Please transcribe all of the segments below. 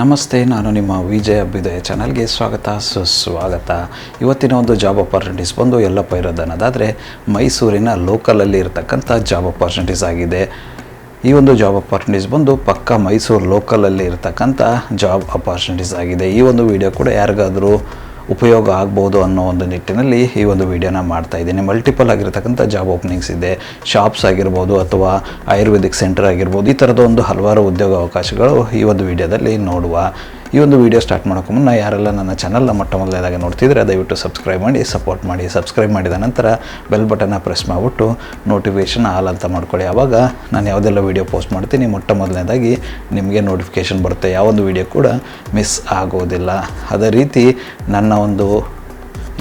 ನಮಸ್ತೆ, ನಾನು ನಿಮ್ಮ ವಿಜಯ ಅಭ್ಯುದಯ ಚಾನಲ್ಗೆ ಸ್ವಾಗತ, ಸುಸ್ವಾಗತ. ಇವತ್ತಿನ ಒಂದು ಜಾಬ್ ಅಪರ್ಚುನಿಟೀಸ್ ಬಂದು ಎಲ್ಲಪ್ಪ ಇರೋದನ್ನೋದಾದರೆ ಮೈಸೂರಿನ ಲೋಕಲಲ್ಲಿ ಇರತಕ್ಕಂಥ ಜಾಬ್ ಅಪರ್ಚುನಿಟೀಸ್ ಆಗಿದೆ. ಈ ಒಂದು ಜಾಬ್ ಅಪರ್ಚುನಿಟೀಸ್ ಬಂದು ಪಕ್ಕ ಮೈಸೂರು ಲೋಕಲಲ್ಲಿ ಇರತಕ್ಕಂಥ ಜಾಬ್ ಅಪರ್ಚುನಿಟೀಸ್ ಆಗಿದೆ. ಈ ಒಂದು ವಿಡಿಯೋ ಕೂಡ ಯಾರಿಗಾದರೂ ಉಪಯೋಗ ಆಗ್ಬೋದು ಅನ್ನೋ ಒಂದು ನಿಟ್ಟಿನಲ್ಲಿ ಈ ಒಂದು ವಿಡಿಯೋನ ಮಾಡ್ತಾ ಇದ್ದೀನಿ. ಮಲ್ಟಿಪಲ್ ಆಗಿರತಕ್ಕಂಥ ಜಾಬ್ ಓಪನಿಂಗ್ಸ್ ಇದೆ. ಶಾಪ್ಸ್ ಆಗಿರ್ಬೋದು ಅಥವಾ ಆಯುರ್ವೇದಿಕ್ ಸೆಂಟರ್ ಆಗಿರ್ಬೋದು, ಈ ಥರದ ಒಂದು ಹಲವಾರು ಉದ್ಯೋಗ ಅವಕಾಶಗಳು ಈ ಒಂದು ವಿಡಿಯೋದಲ್ಲಿ ನೋಡುವ ಈ ಒಂದು ವಿಡಿಯೋ ಸ್ಟಾರ್ಟ್ ಮಾಡೋಕ್ಕೂ ಮುನ್ನ ಯಾರೆಲ್ಲ ನನ್ನ ಚಾನಲ್ನ ಮೊಟ್ಟ ಮೊದಲನೇದಾಗಿ ನೋಡ್ತಿದ್ರೆ ದಯವಿಟ್ಟು ಸಬ್ಸ್ಕ್ರೈಬ್ ಮಾಡಿ ಸಪೋರ್ಟ್ ಮಾಡಿ ಸಬ್ಸ್ಕ್ರೈಬ್ ಮಾಡಿದ ನಂತರ ಬೆಲ್ ಬಟನ್ನ ಪ್ರೆಸ್ ಮಾಡಿಬಿಟ್ಟು ನೋಟಿಫಿಕೇಷನ್ ಆಲ್ ಅಂತ ಮಾಡ್ಕೊಳ್ಳಿ. ಆವಾಗ ನಾನು ಯಾವುದೆಲ್ಲ ವೀಡಿಯೋ ಪೋಸ್ಟ್ ಮಾಡ್ತೀನಿ ಮೊಟ್ಟ ಮೊದಲನೇದಾಗಿ ನಿಮಗೆ ನೋಟಿಫಿಕೇಷನ್ ಬರುತ್ತೆ. ಯಾವೊಂದು ವಿಡಿಯೋ ಕೂಡ ಮಿಸ್ ಆಗೋದಿಲ್ಲ. ಅದೇ ರೀತಿ ನನ್ನ ಒಂದು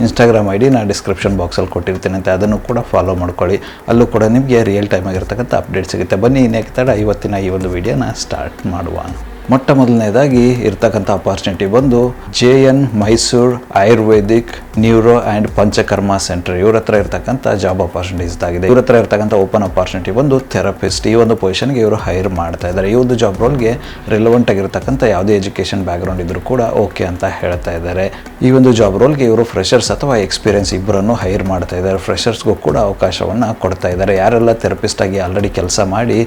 ಇನ್ಸ್ಟಾಗ್ರಾಮ್ ಐ ಡಿ ನಾನು ಡಿಸ್ಕ್ರಿಪ್ಷನ್ ಬಾಕ್ಸಲ್ಲಿ ಕೊಟ್ಟಿರ್ತೀನಿ ಅಂತ ಅದನ್ನು ಕೂಡ ಫಾಲೋ ಮಾಡ್ಕೊಳ್ಳಿ. ಅಲ್ಲೂ ಕೂಡ ನಿಮಗೆ ರಿಯಲ್ ಟೈಮ್ ಆಗಿರ್ತಕ್ಕಂಥ ಅಪ್ಡೇಟ್ ಸಿಗುತ್ತೆ. ಬನ್ನಿ ಇನ್ನೇಕೆ ತಡ, ಇವತ್ತಿನ ಈ ಒಂದು ವಿಡಿಯೋನ ಸ್ಟಾರ್ಟ್ ಮಾಡುವ. ಮೊಟ್ಟ ಮೊದಲನೇದಾಗಿ ಇರ್ತಕ್ಕಂಥ ಅಪಾರ್ಚುನಿಟಿ ಬಂದು J N Mysuru Ayurvedic neuro and Panchakarma center ಇವ್ರ ಹತ್ರ ಇರ್ತಕ್ಕಂಥ ಜಾಬ್ ಅಪಾರ್ಚುನಿಟೀಸ್ ಆಗಿದೆ ಇವ್ರ ಹತ್ರ ಇರ್ತಕ್ಕಂಥ ಓಪನ್ ಅಪಾರ್ಚುನಿಟಿ ಬಂದು ಥೆರಪಿಸ್ಟ್ ಈ ಒಂದು ಪೊಸಿಷನ್ಗೆ ಇವರು ಹೈರ್ ಮಾಡ್ತಾ ಇದ್ದಾರೆ. ಈ ಒಂದು ಜಾಬ್ ರೋಲ್ಗೆ ರಿಲೆವೆಂಟ್ ಆಗಿರ್ತಕ್ಕಂಥ ಯಾವುದೇ ಎಜುಕೇಷನ್ ಬ್ಯಾಕ್ಗ್ರೌಂಡ್ ಇದ್ರೂ ಕೂಡ ಓಕೆ ಅಂತ ಹೇಳ್ತಾ ಇದ್ದಾರೆ. ಈ ಒಂದು ಜಾಬ್ ರೋಲ್ಗೆ ಇವರು ಫ್ರೆಷರ್ಸ್ ಅಥವಾ ಎಕ್ಸ್ಪೀರಿಯನ್ಸ್ ಇಬ್ಬರನ್ನು ಹೈರ್ ಮಾಡ್ತಾ ಇದ್ದಾರೆ. ಫ್ರೆಷರ್ಸ್ಗೂ ಕೂಡ ಅವಕಾಶವನ್ನು ಕೊಡ್ತಾ ಇದ್ದಾರೆ. ಯಾರೆಲ್ಲ ಥೆರಪಿಸ್ಟ್ ಆಗಿ ಆಲ್ರೆಡಿ ಕೆಲಸ ಮಾಡಿ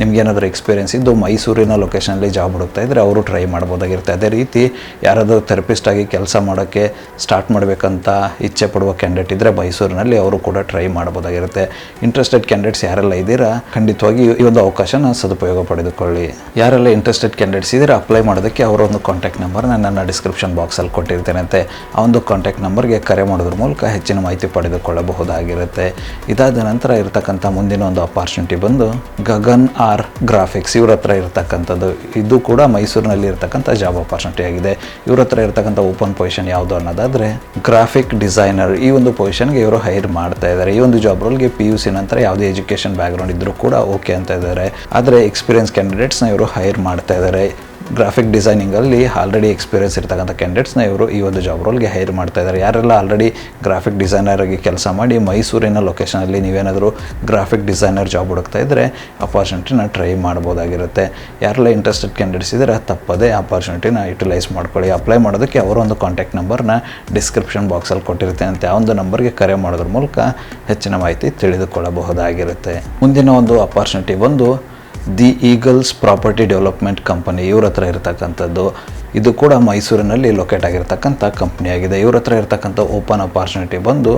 ನಿಮ್ಗೇನಾದರೂ ಎಕ್ಸ್ಪೀರಿಯೆನ್ಸ್ ಇದ್ದು ಮೈಸೂರಿನ ಲೊಕೇಶನಲ್ಲಿ ಜಾಬ್ ಹುಡುಕ್ತಾ ಇದ್ದರೆ ಅವರು ಟ್ರೈ ಮಾಡ್ಬೋದಾಗಿರುತ್ತೆ. ಅದೇ ರೀತಿ ಯಾರಾದರೂ ಥೆರಪಿಸ್ಟ್ ಆಗಿ ಕೆಲಸ ಮಾಡೋಕ್ಕೆ ಸ್ಟಾರ್ಟ್ ಮಾಡಬೇಕಂತ ಇಚ್ಛೆ ಪಡುವ ಕ್ಯಾಂಡಿಡೇಟ್ ಇದ್ದರೆ ಮೈಸೂರಿನಲ್ಲಿ ಅವರು ಕೂಡ ಟ್ರೈ ಮಾಡ್ಬೋದಾಗಿರುತ್ತೆ. ಇಂಟ್ರೆಸ್ಟೆಡ್ ಕ್ಯಾಂಡಿಡೇಟ್ಸ್ ಯಾರೆಲ್ಲ ಇದ್ದೀರಾ, ಖಂಡಿತವಾಗಿ ಈ ಒಂದು ಅವಕಾಶನ ಸದುಪಯೋಗ ಪಡೆದುಕೊಳ್ಳಿ. ಯಾರೆಲ್ಲ ಇಂಟ್ರೆಸ್ಟೆಡ್ ಕ್ಯಾಂಡಿಡೇಟ್ಸ್ ಇದ್ದರೆ ಅಪ್ಲೈ ಮಾಡೋದಕ್ಕೆ ಅವರ ಒಂದು ಕಾಂಟ್ಯಾಕ್ಟ್ ನಂಬರ್ ನಾನು ನನ್ನ ಡಿಸ್ಕ್ರಿಪ್ಷನ್ ಬಾಕ್ಸಲ್ಲಿ ಕೊಟ್ಟಿರ್ತೇನಂತೆ. ಆ ಒಂದು ಕಾಂಟ್ಯಾಕ್ಟ್ ನಂಬರ್ಗೆ ಕರೆ ಮಾಡೋದ್ರ ಮೂಲಕ ಹೆಚ್ಚಿನ ಮಾಹಿತಿ ಪಡೆದುಕೊಳ್ಳಬಹುದಾಗಿರುತ್ತೆ. ಇದಾದ ನಂತರ ಇರತಕ್ಕಂಥ ಮುಂದಿನ ಒಂದು ಅಪಾರ್ಚುನಿಟಿ ಬಂದು ಗಗನ್ ಆರ್ ಗ್ರಾಫಿಕ್ಸ್. ಇವ್ರ ಹತ್ರ ಇರತಕ್ಕಂಥದ್ದು. ಇದು ಕೂಡ ಮೈಸೂರಿನಲ್ಲಿ ಇರತಕ್ಕಂಥ ಜಾಬ್ ಆಪರ್ಚುನಿಟಿ ಆಗಿದೆ. ಇವ್ರ ಹತ್ರ ಇರತಕ್ಕಂಥ ಓಪನ್ ಪೊಸಿಷನ್ ಯಾವುದು ಅನ್ನೋದಾದರೆ ಗ್ರಾಫಿಕ್ ಡಿಸೈನರ್ ಈ ಒಂದು ಪೊಸಿಷನ್ಗೆ ಇವರು ಹೈರ್ ಮಾಡ್ತಾ ಇದ್ದಾರೆ ಈ ಒಂದು ಜಾಬ್ ರೋಲ್ಗೆ ಪಿ ಯು ಸಿ ನಂತರ ಯಾವುದೇ ಎಜುಕೇಶನ್ ಬ್ಯಾಕ್ಗ್ರೌಂಡ್ ಇದ್ದರೂ ಕೂಡ ಓಕೆ ಅಂತ ಇದ್ದಾರೆ ಆದರೆ ಎಕ್ಸ್ಪೀರಿಯನ್ಸ್ ಕ್ಯಾಂಡಿಡೇಟ್ಸ್ನ ಇವರು ಹೈರ್ ಮಾಡ್ತಾ ಇದ್ದಾರೆ ಗ್ರಾಫಿಕ್ ಡಿಸೈನಿಂಗಲ್ಲಿ ಆಲ್ರೆಡಿ ಎಕ್ಸ್ಪೀರಿಯನ್ಸ್ ಇರ್ತಕ್ಕಂಥ ಕ್ಯಾಂಡಿಡೇಟ್ಸ್ನ ಇವರು ಈ ಒಂದು ಜಾಬ್ ರೋಲ್ಗೆ ಹೈರ್ ಮಾಡ್ತಾ ಇದ್ದಾರೆ ಯಾರೆಲ್ಲ ಆಲ್ರೆಡಿ ಗ್ರಾಫಿಕ್ ಡಿಸೈನರ್ ಆಗಿ ಕೆಲಸ ಮಾಡಿ ಮೈಸೂರಿನ ಲೊಕೇಶನಲ್ಲಿ ನೀವೇನಾದರೂ ಗ್ರಾಫಿಕ್ ಡಿಸೈನರ್ ಜಾಬ್ ಹುಡುಕ್ತಾ ಇದ್ದರೆ ಅಪಾರ್ಚುನಿಟಿನ ಟ್ರೈ ಮಾಡ್ಬೋದಾಗಿರುತ್ತೆ. ಯಾರೆಲ್ಲ ಇಂಟ್ರೆಸ್ಟೆಡ್ ಕ್ಯಾಂಡಿಡೇಟ್ಸ್ ಇದ್ದರೆ ತಪ್ಪದೇ ಅಪಾರ್ಚುನಿಟಿನ ಯುಟಿಲೈಸ್ ಮಾಡ್ಕೊಳ್ಳಿ. ಅಪ್ಲೈ ಮಾಡೋದಕ್ಕೆ ಅವರ ಒಂದು ಕಾಂಟ್ಯಾಕ್ಟ್ ನಂಬರ್ನ ಡಿಸ್ಕ್ರಿಪ್ಷನ್ ಬಾಕ್ಸಲ್ಲಿ ಕೊಟ್ಟಿರ್ತೇನೆ ಅಂತ ಆ ಒಂದು ನಂಬರ್ಗೆ ಕರೆ ಮಾಡೋದ್ರ ಮೂಲಕ ಹೆಚ್ಚಿನ ಮಾಹಿತಿ ತಿಳಿದುಕೊಳ್ಳಬಹುದಾಗಿರುತ್ತೆ. ಮುಂದಿನ ಒಂದು ಅಪಾರ್ಚುನಿಟಿ ಬಂದು the Eagles property development company ಇವ್ರ ಹತ್ರ ಇರತಕ್ಕಂಥದ್ದು. ಇದು ಕೂಡ ಮೈಸೂರಿನಲ್ಲಿ ಲೊಕೇಟ್ ಆಗಿರ್ತಕ್ಕಂಥ ಕಂಪ್ನಿಯಾಗಿದೆ. ಇವ್ರ ಹತ್ರ ಇರತಕ್ಕಂಥ ಓಪನ್ ಅಪಾರ್ಚುನಿಟಿ ಬಂದು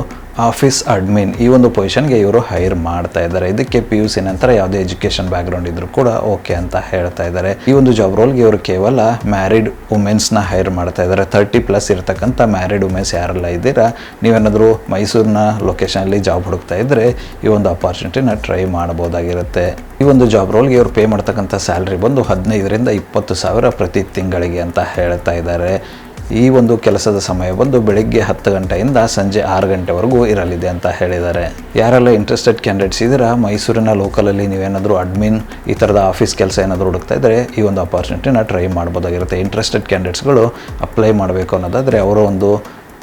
ಆಫೀಸ್ ಅಡ್ಮಿನ್ ಈ ಒಂದು ಪೊಸಿಷನ್ಗೆ ಇವರು ಹೈರ್ ಮಾಡ್ತಾ ಇದ್ದಾರೆ. ಇದಕ್ಕೆ ಪಿ ಯು ಸಿ ನಂತರ ಯಾವುದೇ ಎಜುಕೇಷನ್ ಬ್ಯಾಕ್ಗ್ರೌಂಡ್ ಇದ್ರು ಕೂಡ ಓಕೆ ಅಂತ ಹೇಳ್ತಾ ಇದ್ದಾರೆ. ಈ ಒಂದು ಜಾಬ್ ರೋಲ್ಗೆ ಇವರು ಕೇವಲ ಮ್ಯಾರಿಡ್ ವುಮೆನ್ಸ್ನ ಹೈರ್ ಮಾಡ್ತಾ ಇದ್ದಾರೆ. ತರ್ಟಿ ಪ್ಲಸ್ ಇರತಕ್ಕಂಥ ಮ್ಯಾರಿಡ್ ವುಮೆನ್ಸ್ ಯಾರೆಲ್ಲ ಇದ್ದೀರಾ, ನೀವೇನಾದರೂ ಮೈಸೂರಿನ ಲೊಕೇಶನಲ್ಲಿ ಜಾಬ್ ಹುಡುಕ್ತಾ ಇದ್ದರೆ ಈ ಒಂದು ಅಪಾರ್ಚುನಿಟಿನ ಟ್ರೈ ಮಾಡ್ಬೋದಾಗಿರುತ್ತೆ ಈ ಒಂದು ಜಾಬ್ ರೋಲ್ಗೆ ಇವರು ಪೇ ಮಾಡ್ತಕ್ಕಂಥ ಸ್ಯಾಲ್ರಿ ಬಂದು ಹದಿನೈದರಿಂದ ಇಪ್ಪತ್ತು ಸಾವಿರ ಪ್ರತಿ ತಿಂಗಳಿಗೆ ಅಂತ ಹೇಳ್ತಾ ಇದ್ದಾರೆ. ಈ ಒಂದು ಕೆಲಸದ ಸಮಯ ಬಂದು ಬೆಳಿಗ್ಗೆ ಹತ್ತು ಗಂಟೆಯಿಂದ ಸಂಜೆ ಆರು ಗಂಟೆವರೆಗೂ ಇರಲಿದೆ ಅಂತ ಹೇಳಿದ್ದಾರೆ. ಯಾರೆಲ್ಲ ಇಂಟ್ರೆಸ್ಟೆಡ್ ಕ್ಯಾಂಡಿಡೇಟ್ಸ್ ಇದ್ದೀರಾ, ಮೈಸೂರಿನ ಲೋಕಲಲ್ಲಿ ನೀವೇನಾದರೂ ಅಡ್ಮಿನ್ ಈ ಥರದ ಆಫೀಸ್ ಕೆಲಸ ಏನಾದರೂ ಹುಡುಕ್ತಾ ಇದ್ದರೆ ಈ ಒಂದು ಅಪಾರ್ಚುನಿಟಿನ ಟ್ರೈ ಮಾಡ್ಬೋದಾಗಿರುತ್ತೆ. ಇಂಟ್ರೆಸ್ಟೆಡ್ ಕ್ಯಾಂಡಿಡೇಟ್ಸ್ಗಳು ಅಪ್ಲೈ ಮಾಡಬೇಕು ಅನ್ನೋದಾದರೆ ಅವರ ಒಂದು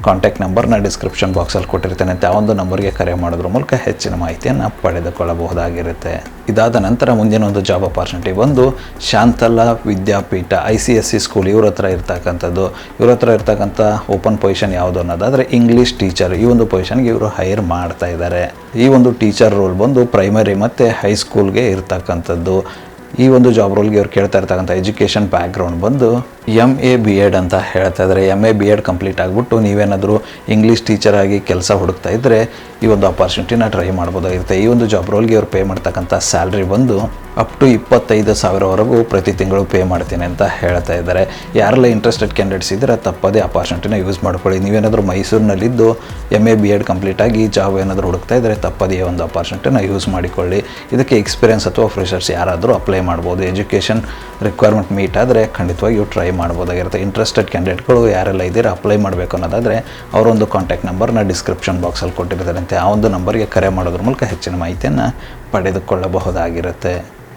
ಕಾಂಟ್ಯಾಕ್ಟ್ ನಂಬರ್ನ ಡಿಸ್ಕ್ರಿಪ್ಷನ್ ಬಾಕ್ಸಲ್ಲಿ ಕೊಟ್ಟಿರ್ತೇನೆ ಆ ಒಂದು ನಂಬರ್ಗೆ ಕರೆ ಮಾಡೋದ್ರ ಮೂಲಕ ಹೆಚ್ಚಿನ ಮಾಹಿತಿಯನ್ನು ಪಡೆದುಕೊಳ್ಳಬಹುದಾಗಿರುತ್ತೆ. ಇದಾದ ನಂತರ ಮುಂದಿನ ಒಂದು ಜಾಬ್ ಅಪಾರ್ಚುನಿಟಿ ಬಂದು Shantala Vidyapeetha I C S C school ಇವ್ರ ಹತ್ರ ಇರ್ತಕ್ಕಂಥದ್ದು. ಇವ್ರ ಹತ್ರ ಇರ್ತಕ್ಕಂಥ ಓಪನ್ ಪೊಸಿಷನ್ ಯಾವುದು ಅನ್ನೋದಾದರೆ ಇಂಗ್ಲೀಷ್ ಟೀಚರ್ ಈ ಒಂದು ಪೊಸಿಷನ್ಗೆ ಇವರು ಹೈರ್ ಮಾಡ್ತಾ ಇದ್ದಾರೆ ಈ ಒಂದು ಟೀಚರ್ ರೋಲ್ ಬಂದು ಪ್ರೈಮರಿ ಮತ್ತು ಹೈಸ್ಕೂಲ್ಗೆ ಇರ್ತಕ್ಕಂಥದ್ದು. ಈ ಒಂದು ಜಾಬ್ ರೋಲ್ಗೆ ಇವ್ರು ಕೇಳ್ತಾ ಇರ್ತಕ್ಕಂಥ ಎಜುಕೇಷನ್ ಬ್ಯಾಕ್ಗ್ರೌಂಡ್ ಬಂದು ಎಂ ಎ ಬಿ ಎಡ್ ಅಂತ ಹೇಳ್ತಾ ಇದ್ದಾರೆ. M A B Ed complete ಆಗಿಬಿಟ್ಟು ನೀವೇನಾದರೂ ಇಂಗ್ಲೀಷ್ ಟೀಚರ್ ಆಗಿ ಕೆಲಸ ಹುಡುಕ್ತಾ ಇದ್ದರೆ ಈ ಒಂದು ಅಪಾರ್ಚುನಿಟಿನ ಟ್ರೈ ಮಾಡ್ಬೋದಾಗಿರುತ್ತೆ. ಈ ಒಂದು ಜಾಬ್ ರೋಲ್ಗೆ ಅವ್ರು ಪೇ ಮಾಡ್ತಕ್ಕಂಥ ಸ್ಯಾಲ್ರಿ ಬಂದು ಅಪ್ ಟು ಇಪ್ಪತ್ತೈದು ಸಾವಿರವರೆಗೂ ಪ್ರತಿ ತಿಂಗಳು ಪೇ ಮಾಡ್ತೀನಿ ಅಂತ ಹೇಳ್ತಾ ಇದ್ದಾರೆ. ಯಾರೆಲ್ಲ ಇಂಟ್ರೆಸ್ಟೆಡ್ ಕ್ಯಾಂಡಿಡೇಟ್ಸ್ ಇದ್ದರೆ, ತಪ್ಪದೇ ಅಪಾರ್ಚುನಿಟಿನ ಯೂಸ್ ಮಾಡ್ಕೊಳ್ಳಿ. ನೀವೇನಾದರೂ ಮೈಸೂರಿನಲ್ಲಿದ್ದು M A B Ed complete ಆಗಿ ಜಾಬ್ ಏನಾದರೂ ಹುಡುಕ್ತಾ ಇದ್ದರೆ ತಪ್ಪದೇ ಒಂದು ಅಪಾರ್ಚುನಿಟಿನ ಯೂಸ್ ಮಾಡಿಕೊಳ್ಳಿ. ಇದಕ್ಕೆ ಎಕ್ಸ್ಪೀರಿಯನ್ಸ್ ಅಥವಾ ಫ್ರೆಷರ್ಸ್ ಯಾರಾದರೂ ಅಪ್ಲೈ ಮಾಡ್ಬೋದು. ಎಜುಕೇಷನ್ ರಿಕ್ವೈರ್ಮೆಂಟ್ ಮೀಟ್ ಆದರೆ ಖಂಡಿತವಾಗಿಯೂ ಟ್ರೈ ಮಾಡ್ಬೋದಾಗಿರುತ್ತೆ ಇಂಟ್ರೆಸ್ಟೆಡ್ ಕ್ಯಾಂಡಿಡೇಟ್ಗಳು ಯಾರೆಲ್ಲ ಇದ್ದೀರಾ ಅಪ್ಲೈ ಮಾಡಬೇಕು ಅನ್ನೋದಾದರೆ ಅವರೊಂದು ಕಾಂಟ್ಯಾಕ್ಟ್ ನಂಬರ್ನ ಡಿಸ್ಕ್ರಿಪ್ಷನ್ ಬಾಕ್ಸಲ್ಲಿ ಕೊಟ್ಟಿರ್ತಾರಂತೆ ಆ ಒಂದು ನಂಬರ್ಗೆ ಕರೆ ಮಾಡೋದ್ರ ಮೂಲಕ ಹೆಚ್ಚಿನ ಮಾಹಿತಿಯನ್ನು ಪಡೆದುಕೊಳ್ಳಬಹುದಾಗಿರುತ್ತೆ.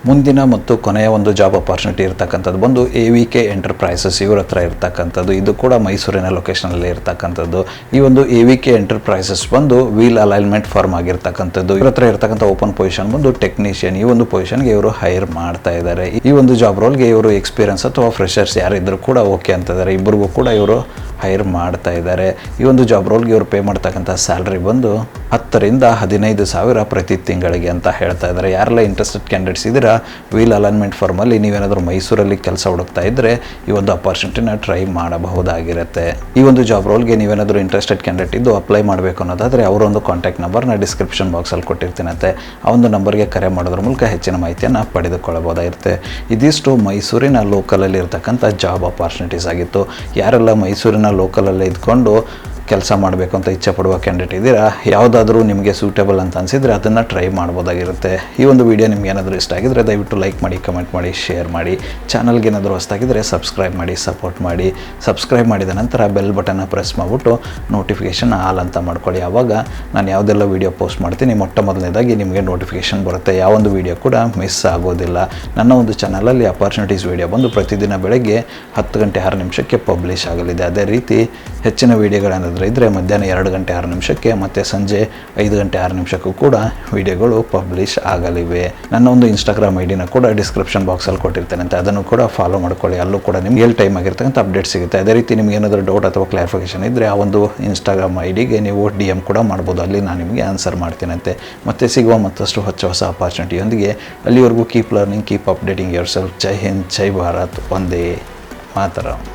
ಮುಂದಿನ ಮತ್ತು ಕೊನೆಯ ಒಂದು ಜಾಬ್ ಅಪರ್ಚುನಿಟಿ ಇರ್ತಕ್ಕಂಥದ್ದು. ಬಂದು ಎ ವಿ ಕೆ ಎಂಟರ್ಪ್ರೈಸಸ್ ಇವ್ರ ಹತ್ರ ಇರ್ತಕ್ಕಂಥದ್ದು. ಇದು ಕೂಡ ಮೈಸೂರಿನ ಲೊಕೇಶನಲ್ಲಿ ಇರ್ತಕ್ಕಂಥದ್ದು. ಈ ಒಂದು ಎ ವಿ ಕೆ ಎಂಟರ್ಪ್ರೈಸಸ್ ಬಂದು ವೀಲ್ ಅಲೈನ್ಮೆಂಟ್ ಫಾರ್ಮ್ ಆಗಿರ್ತಕ್ಕಂಥದ್ದು. ಇವ್ರ ಹತ್ರ ಇರ್ತಕ್ಕಂಥ ಓಪನ್ ಪೊಸಿಷನ್ ಬಂದು ಟೆಕ್ನಿಷಿಯನ್ ಈ ಒಂದು ಪೊಸಿಷನ್ಗೆ ಇವರು ಹೈರ್ ಮಾಡ್ತಾ ಇದ್ದಾರೆ ಈ ಒಂದು ಜಾಬ್ ರೋಲ್ಗೆ ಇವರು ಎಕ್ಸ್ಪೀರಿಯನ್ಸ್ ಅಥವಾ ಫ್ರೆಷರ್ಸ್ ಯಾರಿದ್ರು ಕೂಡ ಓಕೆ ಅಂತಿದ್ದಾರೆ ಇಬ್ಬರಿಗೂ ಕೂಡ ಇವರು ಹೈರ್ ಮಾಡ್ತಾ ಇದ್ದಾರೆ ಈ ಒಂದು ಜಾಬ್ ರೋಲ್ಗೆ ಇವರು ಪೇ ಮಾಡ್ತಕ್ಕಂಥ ಸ್ಯಾಲ್ರಿ ಬಂದು ಹತ್ತರಿಂದ ಹದಿನೈದು ಸಾವಿರ ಪ್ರತಿ ತಿಂಗಳಿಗೆ ಅಂತ ಹೇಳ್ತಾ ಇದ್ದಾರೆ. ಯಾರೆಲ್ಲ ಇಂಟ್ರೆಸ್ಟೆಡ್ ಕ್ಯಾಂಡಿಡೇಟ್ಸ್ ಇದ್ದೀರಾ ವೀಲ್ ಅಲೈನ್ಮೆಂಟ್ ಫಾರ್ಮಲ್ಲಿ ನೀವೇನಾದರೂ ಮೈಸೂರಲ್ಲಿ ಕೆಲಸ ಹುಡುಕ್ತಾ ಇದ್ದರೆ ಈ ಒಂದು ಅಪರ್ಚುನಿಟಿನ ಟ್ರೈ ಮಾಡಬಹುದಾಗಿರುತ್ತೆ. ಈ ಒಂದು ಜಾಬ್ ರೋಲ್ಗೆ ನೀವೇನಾದರೂ ಇಂಟ್ರೆಸ್ಟೆಡ್ ಕ್ಯಾಂಡಿಡೇಟ್ ಇದ್ದು ಅಪ್ಲೈ ಮಾಡಬೇಕು ಅನ್ನೋದಾದರೆ ಅವರೊಂದು ಕಾಂಟ್ಯಾಕ್ಟ್ ನಂಬರ್ನ ಡಿಸ್ಕ್ರಿಪ್ಷನ್ ಬಾಕ್ಸಲ್ಲಿ ಕೊಟ್ಟಿರ್ತೀನಂತೆ. ಆ ಒಂದು ನಂಬರ್ಗೆ ಕರೆ ಮಾಡೋದ್ರ ಮೂಲಕ ಹೆಚ್ಚಿನ ಮಾಹಿತಿಯನ್ನು ಪಡೆದುಕೊಳ್ಳಬಹುದಾಗಿರುತ್ತೆ. ಇದಿಷ್ಟು ಮೈಸೂರಿನ ಲೋಕಲಲ್ಲಿ ಇರ್ತಕ್ಕಂಥ ಜಾಬ್ ಅಪಾರ್ಚುನಿಟೀಸ್ ಆಗಿತ್ತು. ಯಾರೆಲ್ಲ ಮೈಸೂರಿನ ಲೋಕಲಲ್ಲೇ ಇದ್ಕೊಂಡು ಕೆಲಸ ಮಾಡಬೇಕು ಅಂತ ಇಚ್ಛೆ ಪಡುವ ಕ್ಯಾಂಡಿಡೇಟ್ ಇದ್ದೀರಾ? ಯಾವುದಾದ್ರೂ ನಿಮಗೆ ಸೂಟೇಬಲ್ ಅಂತ ಅನಿಸಿದರೆ ಅದನ್ನು ಟ್ರೈ ಮಾಡ್ಬೋದಾಗಿರುತ್ತೆ. ಈ ಒಂದು ವಿಡಿಯೋ ನಿಮ್ಗೆ ಏನಾದರೂ ಇಷ್ಟ ಆಗಿದರೆ ದಯವಿಟ್ಟು ಲೈಕ್ ಮಾಡಿ ಕಮೆಂಟ್ ಮಾಡಿ ಶೇರ್ ಮಾಡಿ. ಚಾನಲ್ಗೆ ಏನಾದರೂ ಹೊಸ್ತಾಗಿದ್ದರೆ ಸಬ್ಸ್ಕ್ರೈಬ್ ಮಾಡಿ ಸಪೋರ್ಟ್ ಮಾಡಿ. ಸಬ್ಸ್ಕ್ರೈಬ್ ಮಾಡಿದ ನಂತರ ಬೆಲ್ ಬಟನ್ನ ಪ್ರೆಸ್ ಮಾಡಿಬಿಟ್ಟು ನೋಟಿಫಿಕೇಷನ್ ಆಲ್ ಅಂತ ಮಾಡ್ಕೊಳ್ಳಿ. ಆವಾಗ ನಾನು ಯಾವುದೆಲ್ಲ ವೀಡಿಯೋ ಪೋಸ್ಟ್ ಮಾಡ್ತೀನಿ ಮೊಟ್ಟ ಮೊದಲನೇದಾಗಿ ನಿಮಗೆ ನೋಟಿಫಿಕೇಷನ್ ಬರುತ್ತೆ. ಯಾವೊಂದು ವೀಡಿಯೋ ಕೂಡ ಮಿಸ್ ಆಗೋದಿಲ್ಲ. ನನ್ನ ಒಂದು ಚಾನಲಲ್ಲಿ ಅಪರ್ಚುನಿಟೀಸ್ ವೀಡಿಯೋ ಬಂದು ಪ್ರತಿದಿನ ಬೆಳಗ್ಗೆ ಹತ್ತು ಗಂಟೆ ಆರು ನಿಮಿಷಕ್ಕೆ ಪಬ್ಲಿಷ್ ಆಗಲಿದೆ. ಅದೇ ರೀತಿ ಹೆಚ್ಚಿನ ವೀಡಿಯೋಗಳೇನಾದರೂ ಇದ್ದರೆ ಮಧ್ಯಾಹ್ನ ಎರಡು ಗಂಟೆ ಆರು ನಿಮಿಷಕ್ಕೆ ಮತ್ತು ಸಂಜೆ ಐದು ಗಂಟೆ ಆರು ನಿಮಿಷಕ್ಕೂ ಕೂಡ ವೀಡಿಯೋಗಳು ಪಬ್ಲಿಷ್ ಆಗಲಿವೆ. ನನ್ನ ಒಂದು ಇನ್ಸ್ಟಾಗ್ರಾಮ್ ಐ ಡಿನ ಕೂಡ ಡಿಸ್ಕ್ರಿಪ್ಷನ್ ಬಾಕ್ಸಲ್ಲಿ ಕೊಟ್ಟಿರ್ತೇನೆ ಅಂತ. ಅದನ್ನು ಕೂಡ ಫಾಲೋ ಮಾಡ್ಕೊಳ್ಳಿ. ಅಲ್ಲೂ ಕೂಡ ನಿಮ್ಗೆ ಎಲ್ಲಿ ಟೈಮ್ ಆಗಿರ್ತಕ್ಕಂಥ ಅಪ್ಡೇಟ್ ಸಿಗುತ್ತೆ. ಅದೇ ರೀತಿ ನಿಮ್ಗೆ ಏನಾದರೂ ಡೌಟ್ ಅಥವಾ ಕ್ಲಾರಿಫಿಕೇಷನ್ ಇದ್ದರೆ ಆ ಒಂದು ಇನ್ಸ್ಟಾಗ್ರಾಮ್ ಐ ಡಿಗೆ ನೀವು ಡಿ ಎಂ ಕೂಡ ಮಾಡ್ಬೋದು. ಅಲ್ಲಿ ನಾನು ನಿಮಗೆ ಆನ್ಸರ್ ಮಾಡ್ತೀನಂತೆ. ಮತ್ತೆ ಸಿಗುವ ಮತ್ತಷ್ಟು ಹೊಚ್ಚ ಹೊಸ ಅಪಾರ್ಚುನಿಟಿಯೊಂದಿಗೆ ಅಲ್ಲಿವರೆಗೂ keep learning keep updating yourself Jai Hind, Jai Bharat. Vande Mataram.